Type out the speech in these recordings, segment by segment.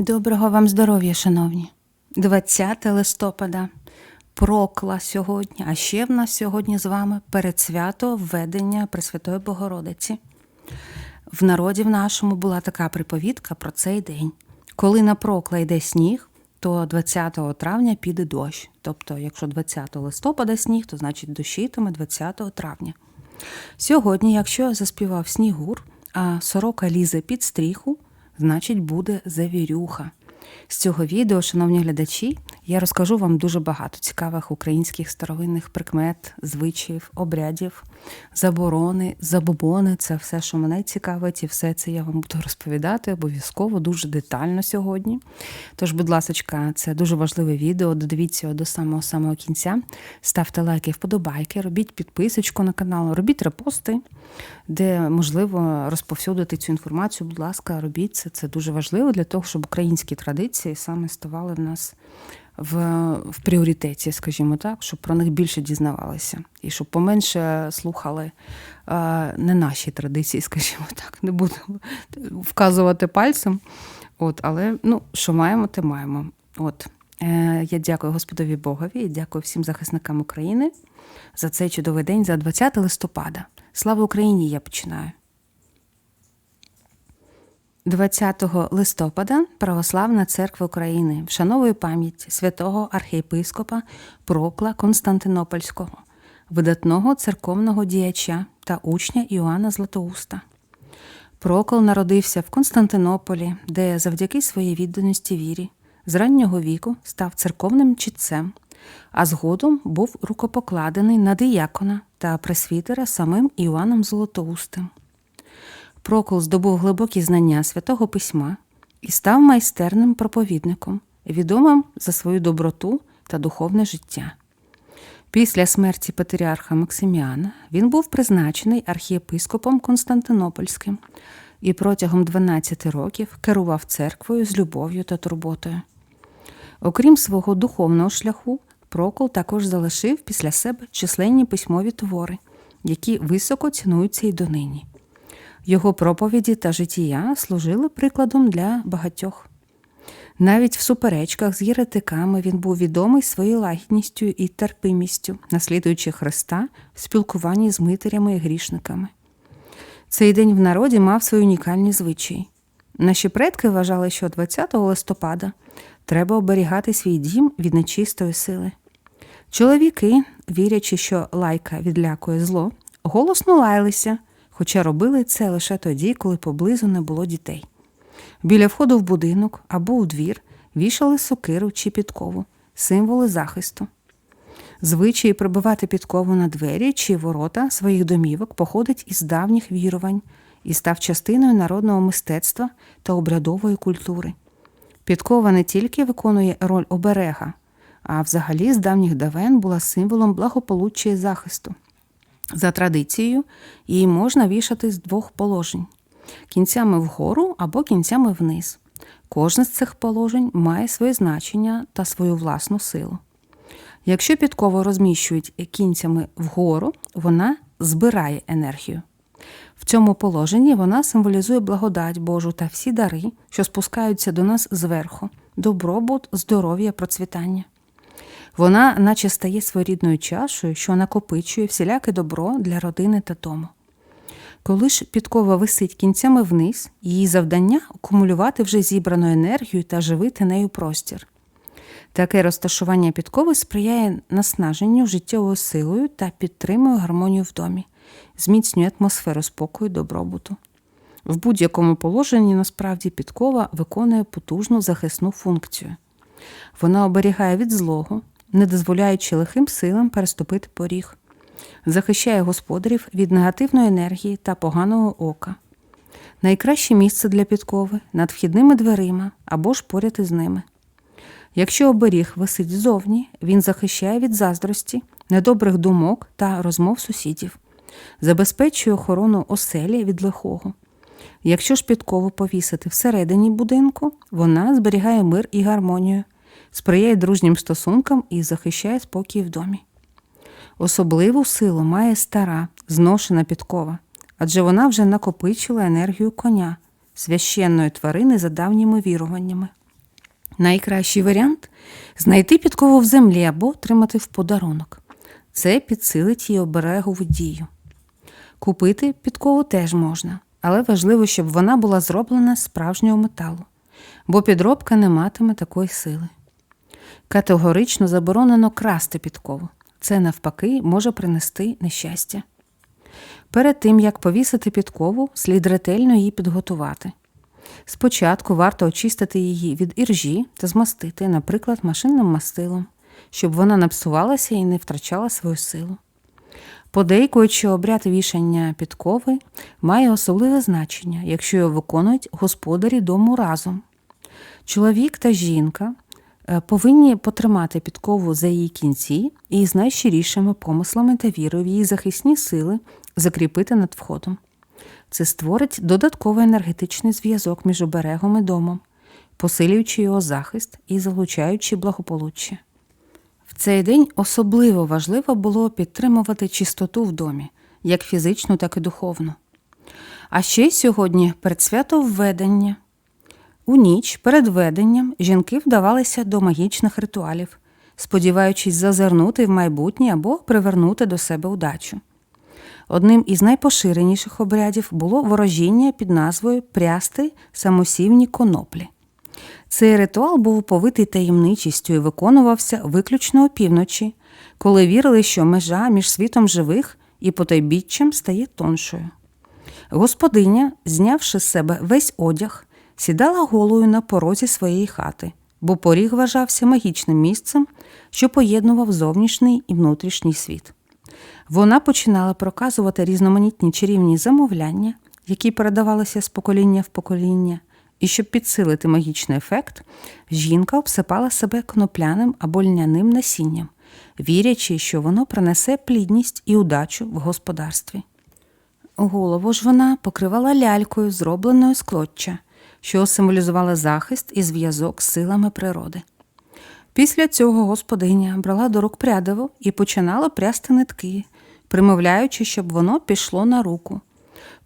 Доброго вам здоров'я, шановні. 20 листопада. Прокла сьогодні, а ще в нас сьогодні з вами передсвято введення Пресвятої Богородиці. В народі в нашому була така приповідка про цей день. Коли на прокла йде сніг, то 20 травня піде дощ. Тобто, якщо 20 листопада сніг, то значить дощитиме 20 травня. Сьогодні, якщо заспівав снігур, а сорока лізе під стріху, значить буде завірюха. З цього відео, шановні глядачі, я розкажу вам дуже багато цікавих українських старовинних прикмет, звичаїв, обрядів, заборони, забобони. Це все, що мене цікавить, і все це я вам буду розповідати обов'язково дуже детально сьогодні. Тож, будь ласка, це дуже важливе відео. Додивіться його до самого самого кінця. Ставте лайки, вподобайки, робіть підписочку на канал, робіть репости, де можливо розповсюдити цю інформацію. Будь ласка, робіть це. Це дуже важливо для того, щоб українські традиції саме ставали в нас в, в пріоритеті, скажімо так, щоб про них більше дізнавалися. І щоб поменше слухали е, не наші традиції, скажімо так, не буду вказувати пальцем. От, але ну, що маємо, те маємо. От. Е, Я дякую Господові Богові і дякую всім захисникам України за цей чудовий день, за 20 листопада. Слава Україні! Я починаю. 20 листопада Православна церква України вшановує пам'ять святого архієпископа Прокла Константинопольського, видатного церковного діяча та учня Іоанна Златоуста. Прокол народився в Константинополі, де завдяки своїй відданості вірі з раннього віку став церковним чітцем, а згодом був рукопокладений на диякона та пресвітера самим Іоанном Золотоустим. Прокол здобув глибокі знання святого письма і став майстерним проповідником, відомим за свою доброту та духовне життя. Після смерті патріарха Максиміана він був призначений архієпископом Константинопольським і протягом 12 років керував церквою з любов'ю та турботою. Окрім свого духовного шляху, Прокол також залишив після себе численні письмові твори, які високо цінуються й донині. Його проповіді та життя служили прикладом для багатьох. Навіть в суперечках з єретиками він був відомий своєю лагідністю і терпимістю, наслідуючи Христа в спілкуванні з митарями і грішниками. Цей день в народі мав свої унікальні звичаї. Наші предки вважали, що 20 листопада треба оберігати свій дім від нечистої сили. Чоловіки, вірячи, що лайка відлякує зло, голосно лаялися хоча робили це лише тоді, коли поблизу не було дітей. Біля входу в будинок або у двір вішали сокиру чи підкову, символи захисту. Звичай прибивати підкову на двері чи ворота своїх домівок походить із давніх вірувань і став частиною народного мистецтва та обрядової культури. Підкова не тільки виконує роль оберега, а взагалі з давніх давен була символом благополуччя і захисту. За традицією, її можна вішати з двох положень кінцями вгору або кінцями вниз. Кожне з цих положень має своє значення та свою власну силу. Якщо підкову розміщують кінцями вгору, вона збирає енергію. В цьому положенні вона символізує благодать Божу та всі дари, що спускаються до нас зверху, добробут, здоров'я, процвітання. Вона, наче стає своєрідною чашею, що накопичує всіляке добро для родини та дому. Коли ж підкова висить кінцями вниз, її завдання акумулювати вже зібрану енергію та живити нею простір. Таке розташування підкови сприяє наснаженню життєвою силою та підтримує гармонію в домі, зміцнює атмосферу спокою добробуту. В будь-якому положенні насправді підкова виконує потужну захисну функцію. Вона оберігає від злого, не дозволяючи лихим силам переступити поріг, захищає господарів від негативної енергії та поганого ока. Найкраще місце для підкови над вхідними дверима або ж поряд із ними. Якщо оберіг висить ззовні, він захищає від заздрості, недобрих думок та розмов сусідів, забезпечує охорону оселі від лихого. Якщо ж підкову повісити всередині будинку, вона зберігає мир і гармонію, сприяє дружнім стосункам і захищає спокій в домі. Особливу силу має стара, зношена підкова, адже вона вже накопичила енергію коня, священної тварини за давніми віруваннями. Найкращий варіант знайти підкову в землі або отримати в подарунок. Це підсилить її оберегову дію. Купити підкову теж можна, але важливо, щоб вона була зроблена з справжнього металу, бо підробка не матиме такої сили. Категорично заборонено красти підкову. Це, навпаки, може принести нещастя. Перед тим, як повісити підкову, слід ретельно її підготувати. Спочатку варто очистити її від іржі та змастити, наприклад, машинним мастилом, щоб вона не псувалася і не втрачала свою силу. Подейкуючи обряд вішання підкови має особливе значення, якщо його виконують господарі дому разом. Чоловік та жінка повинні потримати підкову за її кінці і з найщирішими помислами та вірою в її захисні сили закріпити над входом. Це створить додатковий енергетичний зв'язок між оберегом і домом, посилюючи його захист і залучаючи благополуччя. В цей день особливо важливо було підтримувати чистоту в домі, як фізичну, так і духовну. А ще сьогодні передсвято введення. У ніч перед веденням жінки вдавалися до магічних ритуалів, сподіваючись зазирнути в майбутнє або привернути до себе удачу. Одним із найпоширеніших обрядів було ворожіння під назвою прясти самосівні коноплі. Цей ритуал був оповитий таємничістю і виконувався виключно опівночі, коли вірили, що межа між світом живих і потайбіччям стає тоншою. Господиня, знявши з себе весь одяг, сідала голою на порозі своєї хати, бо поріг вважався магічним місцем, що поєднував зовнішній і внутрішній світ. Вона починала проказувати різноманітні чарівні замовляння, які передавалися з покоління в покоління, і щоб підсилити магічний ефект, жінка обсипала себе конопляним або льняним насінням, вірячи, що воно принесе плідність і удачу в господарстві. Голову ж вона покривала лялькою, зробленою з клоччя, що символізувала захист і зв'язок з силами природи. Після цього господиня брала до рук прядиво і починала прясти нитки, примовляючи, щоб воно пішло на руку,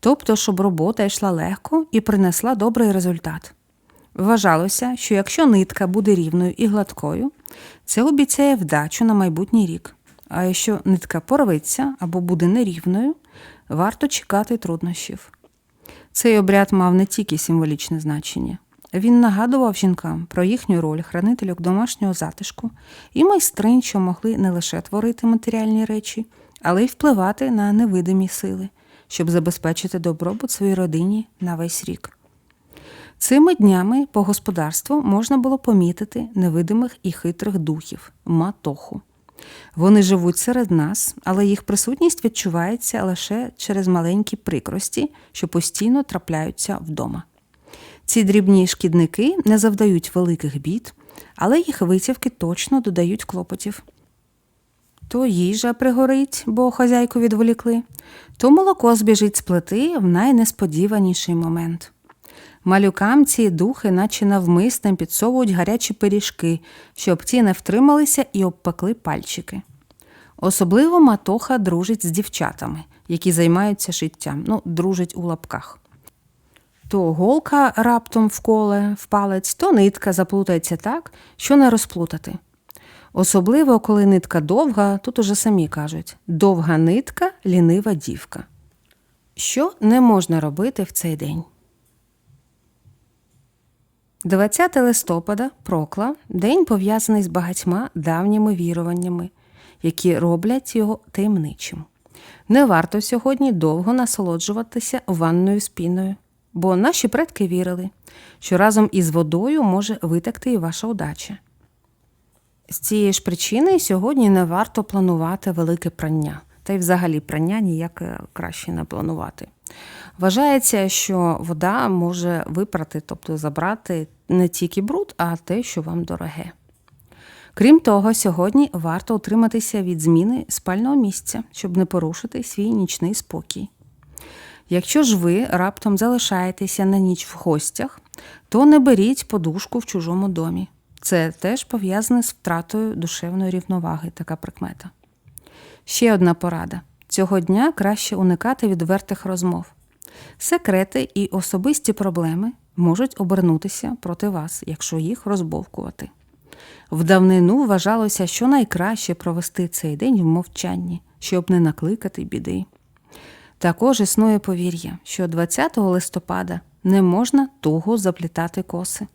тобто, щоб робота йшла легко і принесла добрий результат. Вважалося, що якщо нитка буде рівною і гладкою, це обіцяє вдачу на майбутній рік. А якщо нитка порветься або буде нерівною, варто чекати труднощів. Цей обряд мав не тільки символічне значення. Він нагадував жінкам про їхню роль хранительок домашнього затишку і майстринь, що могли не лише творити матеріальні речі, але й впливати на невидимі сили, щоб забезпечити добробут своїй родині на весь рік. Цими днями по господарству можна було помітити невидимих і хитрих духів матоху. Вони живуть серед нас, але їх присутність відчувається лише через маленькі прикрості, що постійно трапляються вдома. Ці дрібні шкідники не завдають великих бід, але їх витівки точно додають клопотів. То їжа пригорить, бо хазяйку відволікли, то молоко збіжить з плити в найнесподіваніший момент. Малюкам ці духи, наче навмисним, підсовують гарячі пиріжки, щоб ті не втрималися і обпекли пальчики. Особливо матоха дружить з дівчатами, які займаються шиттям, ну, дружить у лапках. То голка раптом вколе в палець, то нитка заплутається так, що не розплутати. Особливо, коли нитка довга, тут уже самі кажуть довга нитка, лінива дівка. Що не можна робити в цей день? 20 листопада прокла день пов'язаний з багатьма давніми віруваннями, які роблять його таємничим. Не варто сьогодні довго насолоджуватися ванною спіною, бо наші предки вірили, що разом із водою може витекти і ваша удача. З цієї ж причини сьогодні не варто планувати велике прання, та й взагалі прання ніяк краще не планувати. Вважається, що вода може випрати, тобто забрати не тільки бруд, а те, що вам дороге. Крім того, сьогодні варто утриматися від зміни спального місця, щоб не порушити свій нічний спокій. Якщо ж ви раптом залишаєтеся на ніч в гостях, то не беріть подушку в чужому домі. Це теж пов'язане з втратою душевної рівноваги, така прикмета. Ще одна порада: цього дня краще уникати відвертих розмов. Секрети і особисті проблеми можуть обернутися проти вас, якщо їх розбовкувати. В давнину вважалося, що найкраще провести цей день в мовчанні, щоб не накликати біди. Також існує повір'я, що 20 листопада не можна туго заплітати коси.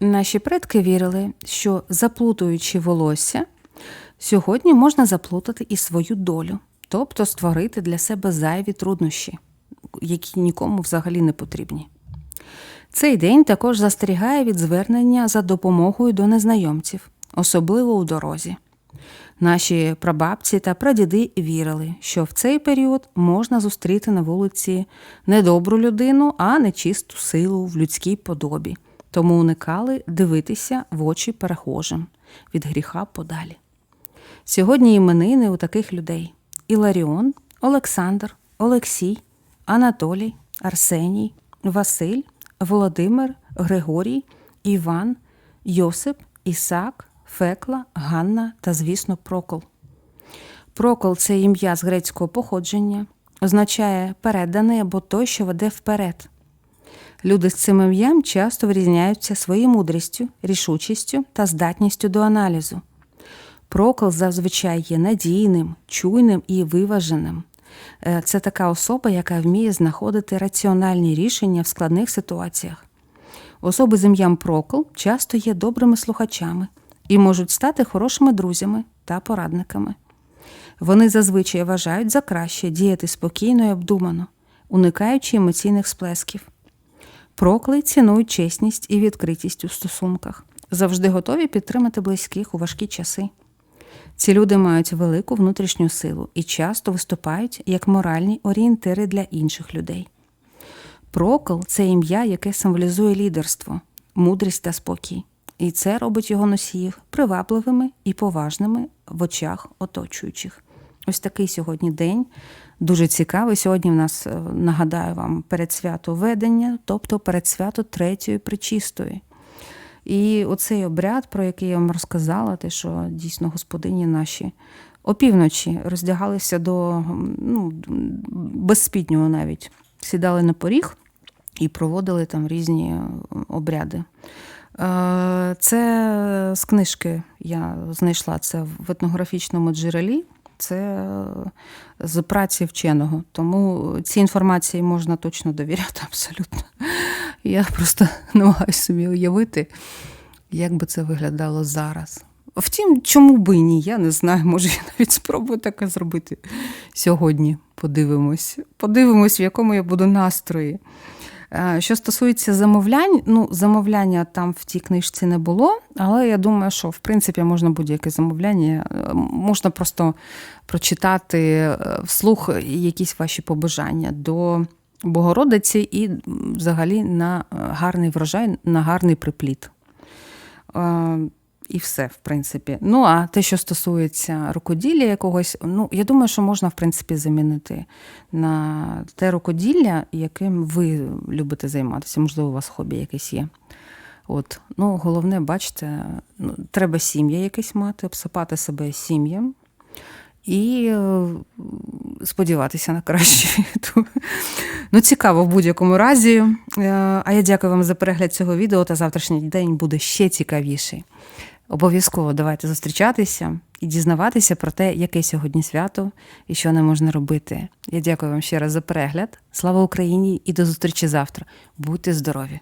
Наші предки вірили, що заплутуючи волосся, сьогодні можна заплутати і свою долю, тобто створити для себе зайві труднощі, які нікому взагалі не потрібні. Цей день також застерігає від звернення за допомогою до незнайомців, особливо у дорозі. Наші прабабці та прадіди вірили, що в цей період можна зустріти на вулиці не добру людину, а нечисту силу в людській подобі, тому уникали дивитися в очі перехожим від гріха подалі. Сьогодні іменини у таких людей: Іларіон, Олександр, Олексій, Анатолій, Арсеній, Василь, Володимир, Григорій, Іван, Йосип, Ісак, Фекла, Ганна та, звісно, Прокол. Прокол це ім'я з грецького походження, означає переданий або той, що веде вперед. Люди з цим ім'ям часто вирізняються своєю мудрістю, рішучістю та здатністю до аналізу. Прокол зазвичай є надійним, чуйним і виваженим. Е, Це така особа, яка вміє знаходити раціональні рішення в складних ситуаціях. Особи з ім'ям Прокол часто є добрими слухачами і можуть стати хорошими друзями та порадниками. Вони зазвичай вважають за краще діяти спокійно і обдумано, уникаючи емоційних сплесків. Прокли цінують чесність і відкритість у стосунках, завжди готові підтримати близьких у важкі часи. Ці люди мають велику внутрішню силу і часто виступають як моральні орієнтири для інших людей. Прокол це ім'я, яке символізує лідерство, мудрість та спокій, і це робить його носіїв привабливими і поважними в очах оточуючих. Ось такий сьогодні день. Дуже цікавий. Сьогодні в нас, е, нагадаю вам, передсвято ведення, тобто передсвято третьої причистої. І оцей обряд, про який я вам розказала, те, що дійсно господині наші опівночі роздягалися до ну, безспіднього навіть, сідали на поріг і проводили там різні обряди. Е, Це з книжки я знайшла це в етнографічному джерелі. Це з праці вченого. Тому цій інформації можна точно довіряти абсолютно. Я просто намагаюся собі уявити, як би це виглядало зараз. Втім, чому би і ні, я не знаю, може, я навіть спробую таке зробити сьогодні. Подивимось. Подивимось, в якому я буду настрої. Е, Що стосується замовлянь, ну, замовляння там в тій книжці не було, але я думаю, що в принципі можна будь-яке замовляння, е, можна просто прочитати е, вслух якісь ваші побажання до Богородиці і взагалі на е, гарний врожай, на гарний припліт. Е, І все, в принципі. Ну, а те, що стосується рукоділля якогось, ну, я думаю, що можна, в принципі, замінити на те рукоділля, яким ви любите займатися. Можливо, у вас хобі якесь є. От, ну, головне, бачите, ну, треба сім'я якесь мати, обсипати себе сім'ям і е, сподіватися на краще. Ну, цікаво в будь-якому разі. Е, А я дякую вам за перегляд цього відео, та завтрашній день буде ще цікавіший. Обов'язково давайте зустрічатися і дізнаватися про те, яке сьогодні свято і що не можна робити. Я дякую вам ще раз за перегляд. Слава Україні і до зустрічі завтра. Будьте здорові!